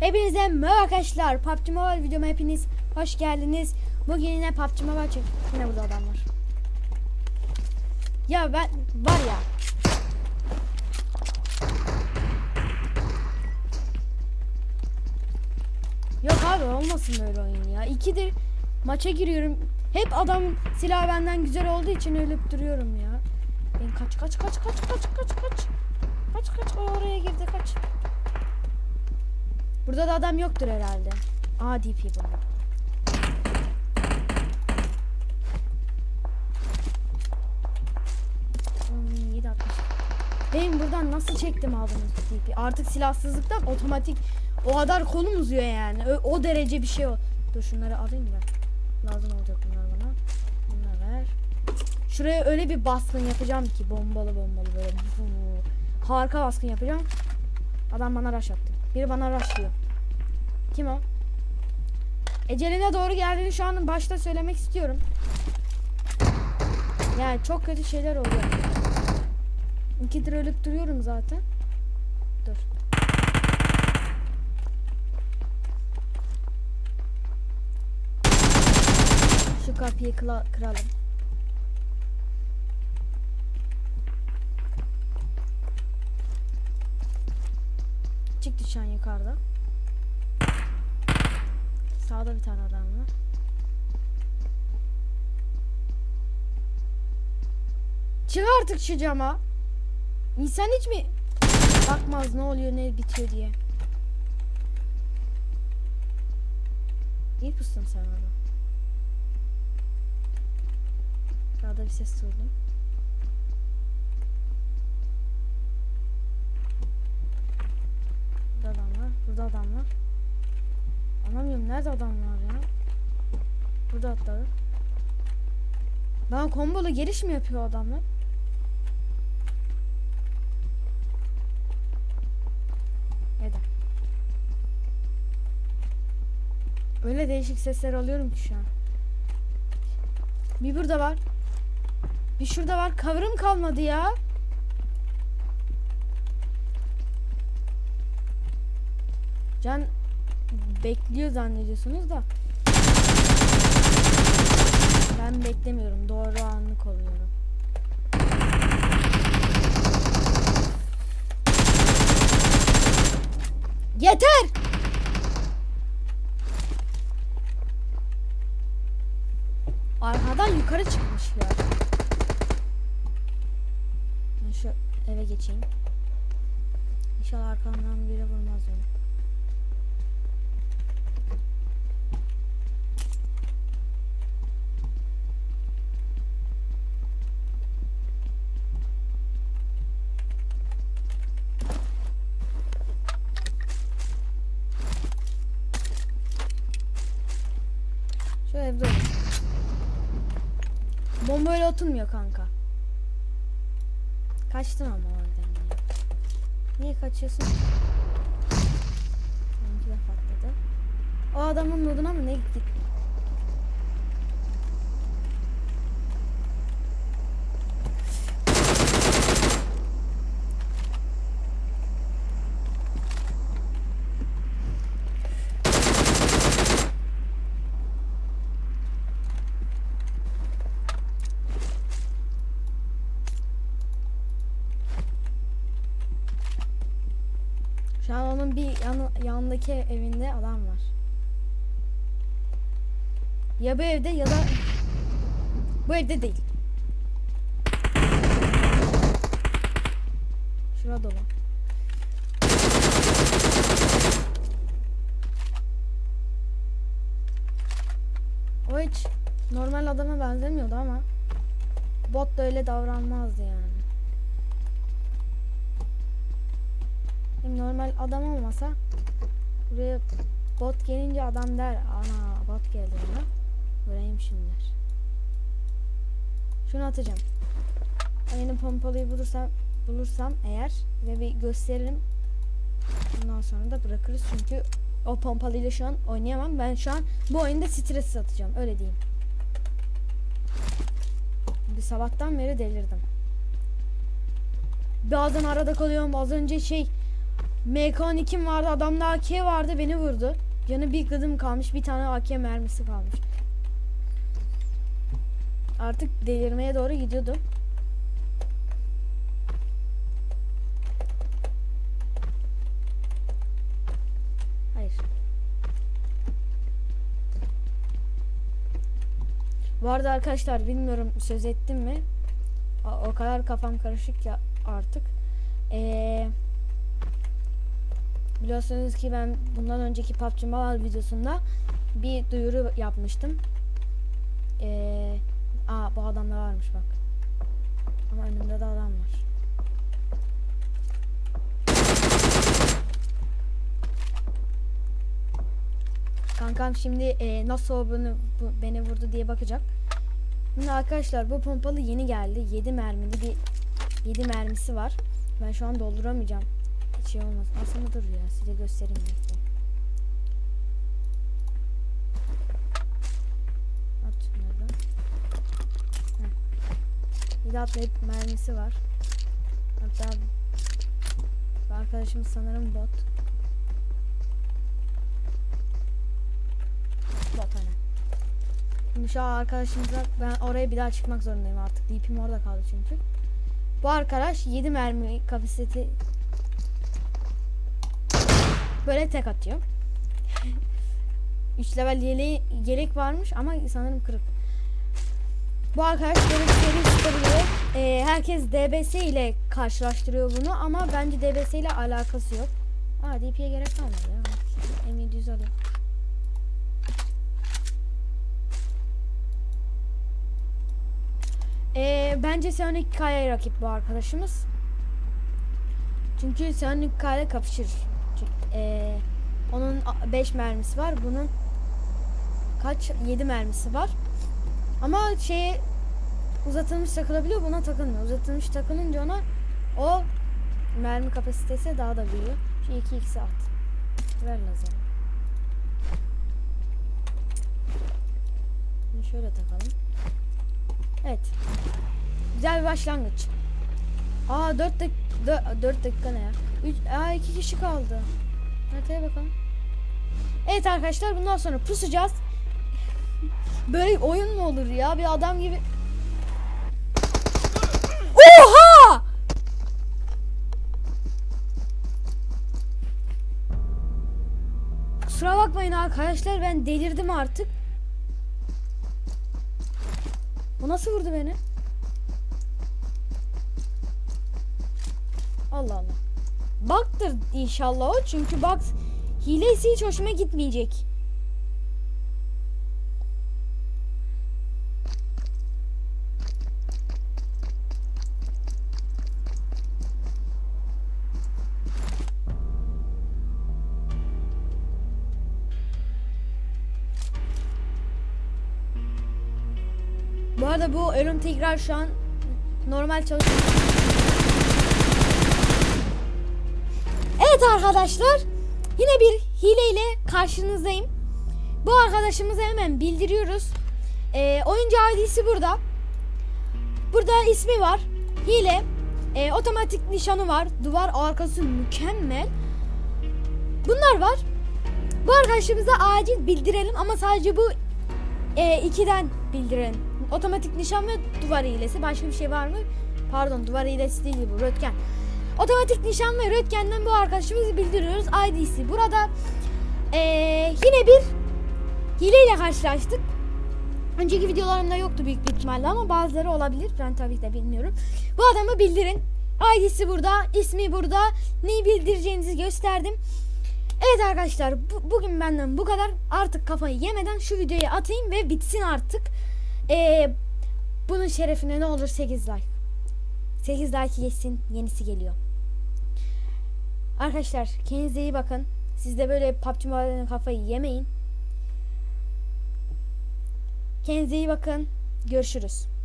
Hepinize merhaba arkadaşlar. PUBG Mobile videoma hepiniz hoş geldiniz. Bugün yine PUBG Mobile çek. Yine burada adam var. Ya ben var ya. Yok abi olmasın böyle oyun ya. İkidir maça giriyorum. Hep adam silah benden güzel olduğu için ölüp duruyorum ya. Ben kaç kaç kaç kaç kaç kaç kaç. Kaç kaç oraya girdi kaç. Burada da adam yoktur herhalde. Aa DP bu. 760. Benim buradan nasıl çektim aldınız DP? Artık silahsızlıktan otomatik o kadar kolum uzuyor yani. Ö- o derece bir şey o. Dur şunları alayım da. Lazım olacak bunlar bana. Bunları ver. Şuraya öyle bir baskın yapacağım ki bombalı bombalı böyle. Harika baskın yapacağım. Adam bana rush attı. Biri bana rushlıyor. Kim o? Eceline doğru geldiğini şu an başta söylemek istiyorum. Yani çok kötü şeyler oluyor. İkidir ölüp duruyorum zaten. Dur. Şu kapıyı kıralım. An yukarıda. Sağda bir tane adam var. Çık artık şu cama. İnsan hiç mi bakmaz ne oluyor ne bitiyor diye. İyi pustun sen orada. Sağda bir ses duydum. Burada adam var. Burada adam var. Anlamıyorum nerede adamlar ya? Burada atladı. Bana kombolu geliş mi yapıyor adamlar? Neden? Öyle değişik sesler alıyorum ki şu an. Bir burada var. Bir şurada var. Cover'ım kalmadı ya. Can bekliyor zannediyorsunuz da. Ben beklemiyorum. Doğru anlık oluyorum. Yeter! Arkadan yukarı çıkmış ya. Ben şu eve geçeyim. İnşallah arkamdan biri vurmaz beni. Şu evde olur. Bomba öyle oturmuyor kanka. Kaçtın ama oradan. ya. Niye kaçıyorsun? Sanki de patladı. O adamın noduna mı ne gitti? Şu an onun bir yanı, yanındaki evinde adam var. Ya bu evde ya da bu evde değil. Şurada dolu. O hiç normal adama benzemiyordu ama bot da öyle davranmazdı yani. Normal adam olmasa buraya bot gelince adam der ana bot geldi bana. Vurayım şimdi der. Şunu atacağım. Yeni pompalıyı bulursam bulursam eğer ve bir gösteririm. Bundan sonra da bırakırız çünkü o pompalıyla şu an oynayamam. Ben şu an bu oyunda stres atacağım. Öyle diyeyim. Bir sabahtan beri delirdim. Bazen arada kalıyorum. Az önce şey MK12'm vardı. Adamda AK vardı. Beni vurdu. Canı bir gıdım kalmış. Bir tane AK mermisi kalmış. Artık delirmeye doğru gidiyordu. Hayır. Bu arada arkadaşlar bilmiyorum söz ettim mi? O kadar kafam karışık ya artık. Ee, biliyorsunuz ki ben bundan önceki PUBG Mobile videosunda bir duyuru yapmıştım. Ee, aa bu adamda varmış bak. Ama önümde de adam var. Kankam şimdi e, nasıl bunu, bu- beni vurdu diye bakacak. Şimdi arkadaşlar bu pompalı yeni geldi. 7 mermili bir 7 mermisi var. Ben şu an dolduramayacağım. Hiç şey olmaz. Aslında dur ya size göstereyim. bekle. At şunları. Bir de atlayıp mermisi var. Hatta bu arkadaşımız sanırım bot. Bot hani. Şimdi şu arkadaşımıza ben oraya bir daha çıkmak zorundayım artık. DP'm orada kaldı çünkü. Bu arkadaş 7 mermi kapasitesi böyle tek atıyor. 3 level yele yelek varmış ama sanırım kırık. Bu arkadaş böyle seri çıkabiliyor. Ee, herkes DBS ile karşılaştırıyor bunu ama bence DBS ile alakası yok. Aa DP'ye gerek kalmadı ya. M700 alayım. Ee, bence Sonic Kaya rakip bu arkadaşımız. Çünkü Sonic Kaya kapışır. Ee, onun 5 mermisi var. Bunun kaç? 7 mermisi var. Ama şeye uzatılmış takılabiliyor. Buna takılmıyor. Uzatılmış takılınca ona o mermi kapasitesi daha da büyüyor. Şu 2x'i at. Ver lazer. Bunu şöyle takalım. Evet. Güzel bir başlangıç. Aa 4 dak 4 dakika ne ya? 3 Aa 2 kişi kaldı. Haritaya bakalım. Evet arkadaşlar bundan sonra pusacağız. Böyle oyun mu olur ya? Bir adam gibi. Oha! Kusura bakmayın arkadaşlar ben delirdim artık. Bu nasıl vurdu beni? Allah Allah. Baktır inşallah o çünkü bak hilesi hiç hoşuma gitmeyecek. Bu arada bu ölüm tekrar şu an normal çalışıyor. Arkadaşlar yine bir hileyle karşınızdayım. Bu arkadaşımıza hemen bildiriyoruz. Ee, oyuncu ID'si burada. Burada ismi var. Hile. Ee, otomatik nişanı var. Duvar arkası mükemmel. Bunlar var. Bu arkadaşımıza acil bildirelim ama sadece bu e, ikiden bildirelim. Otomatik nişan ve duvar hilesi. Başka bir şey var mı? Pardon duvar hilesi değil bu. Röntgen. Otomatik nişan ve röntgenden bu arkadaşımızı bildiriyoruz. ID'si burada. Ee, yine bir hileyle karşılaştık. Önceki videolarımda yoktu büyük bir ihtimalle ama bazıları olabilir. Ben tabii de bilmiyorum. Bu adamı bildirin. ID'si burada, ismi burada. Neyi bildireceğinizi gösterdim. Evet arkadaşlar bu- bugün benden bu kadar. Artık kafayı yemeden şu videoyu atayım ve bitsin artık. Ee, bunun şerefine ne olur 8 like. 8 like geçsin yenisi geliyor. Arkadaşlar kendinize iyi bakın. Siz de böyle PUBG Mobile'den kafayı yemeyin. Kendinize iyi bakın. Görüşürüz.